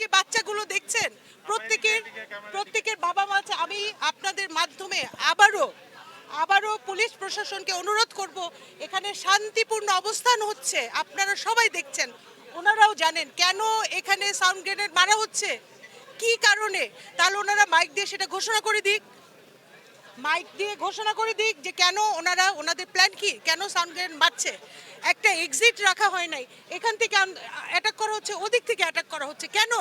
যে বাচ্চাগুলো দেখছেন, প্রত্যেকের প্রত্যেকের বাবা মা আমি আপনাদের মাধ্যমে আবারও আবারও পুলিশ প্রশাসনকে অনুরোধ করব, এখানে শান্তিপূর্ণ অবস্থান হচ্ছে, আপনারা সবাই দেখছেন, ওনারাও জানেন কেন এখানে সাউন্ড গ্রেনেড মারা হচ্ছে, কি কারণে, তাহলে ওনারা মাইক দিয়ে সেটা ঘোষণা করে দিক। মাইক দিয়ে ঘোষণা করে দিক যে কেন ওনারা ওনাদের প্ল্যান কি? কেন সাউন্ড গ্রেনেড মারছে একটা এক্সিট রাখা হয় নাই। এখান থেকে অ্যাটাক করা হচ্ছে ওদিক থেকে অ্যাটাক করা হচ্ছে। কেন?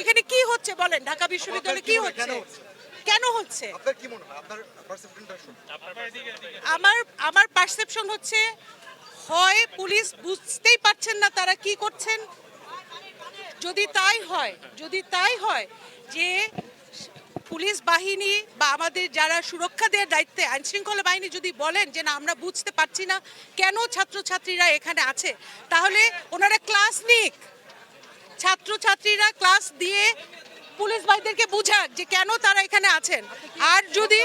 এখানে কি হচ্ছে বলেন? ঢাকা বিশ্ববিদ্যালয়ে কি হচ্ছে? কেন হচ্ছে? আমার আমার পারসেপশন হচ্ছে হয় পুলিশ বুঝতেই পারছেন না তারা কি করছেন। যদি তাই হয় যদি তাই হয় যে পুলিশ বাহিনী বা আমাদের যারা সুরক্ষা দেওয়ার দায়িত্বে আইন শৃঙ্খলা বাহিনী যদি বলেন যে না আমরা বুঝতে পারছি না কেন ছাত্রছাত্রীরা এখানে আছে তাহলে ওনারা ক্লাস নিক। ছাত্রছাত্রীরা ক্লাস দিয়ে পুলিশ ভাইদেরকে বুঝাক যে কেন তারা এখানে আছেন। আর যদি?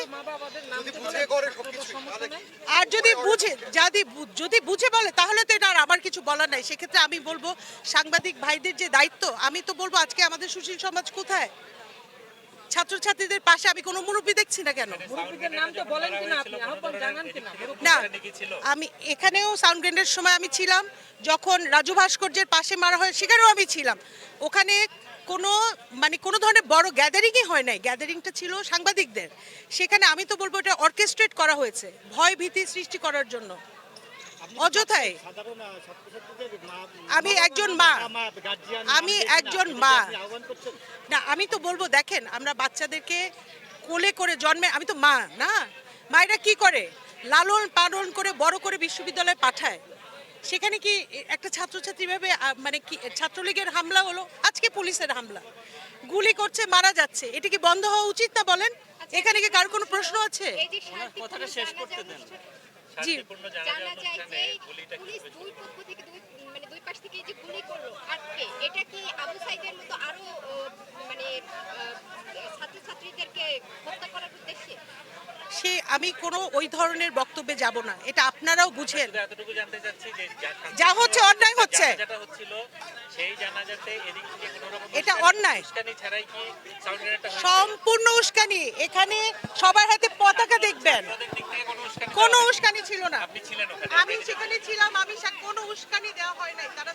আর যদি বুঝে যদি যদি বুঝে বলে তাহলে তো এটা আর আমার কিছু বলার নাই। সেক্ষেত্রে আমি বলব সাংবাদিক ভাইদের যে দায়িত্ব আমি তো বলব আজকে আমাদের সুশীল সমাজ কোথায়? ছাত্রছাত্রীদের পাশে আমি কোনো মুরব্বী দেখছি না কেন? না আমি এখানেও সাউন্ড গ্রেনেডের সময় আমি ছিলাম। যখন রাজু ভাস্কর্যের পাশে মারা হয় সেখানেও আমি ছিলাম। ওখানে কোনো মানে কোনো ধরনের বড় গ্যাদারিংই হয় নাই। গ্যাদারিংটা ছিল সাংবাদিকদের। সেখানে আমি তো বলব এটা অর্কেস্ট্রেট করা হয়েছে ভয় ভীতি সৃষ্টি করার জন্য। অযথায় আমি একজন মা। আমি একজন মা। না আমি তো বলব দেখেন আমরা বাচ্চাদেরকে কোলে করে জন্মে আমি তো মা না? মায়েরা কি করে? লালন পালন করে বড় করে বিশ্ববিদ্যালয়ে পাঠায়। সেখানে কি একটা ছাত্রছাত্রী ভাবে মানে কি ছাত্রলীগের হামলা হলো? আজকে পুলিশের হামলা। গুলি করছে মারা যাচ্ছে। এটা কি বন্ধ হওয়া উচিত না বলেন? এখানে কি কার কোনো প্রশ্ন আছে? এই যে শান্তিপূর্ণ শেষ করতে দেন। জি। জানা যায় যে পুলিশ দুই পক্ষ থেকে দুই মানে দুই পাশ থেকে যে গুলি করল আটকে এটা কি আবু সাইদের মতো আরও মানে ছাত্রছাত্রীদেরকে হত্যা করার উদ্দেশ্যে? সে আমি কোনো ওই ধরনের বক্তব্যে যাব না। এটা আপনারাও বুঝেন। শুধু এতটুকু জানতে চাচ্ছি যে হচ্ছে অন্যায় হচ্ছে। এটা অন্যায়। সম্পূর্ণ উস্কানি। এখানে সবার হাতে পতাকা দেখবেন। কোনো উস্কানি ছিল না। আমি সেখানে ছিলাম আমি কোনো উস্কানি দেওয়া হয় নাই। তারা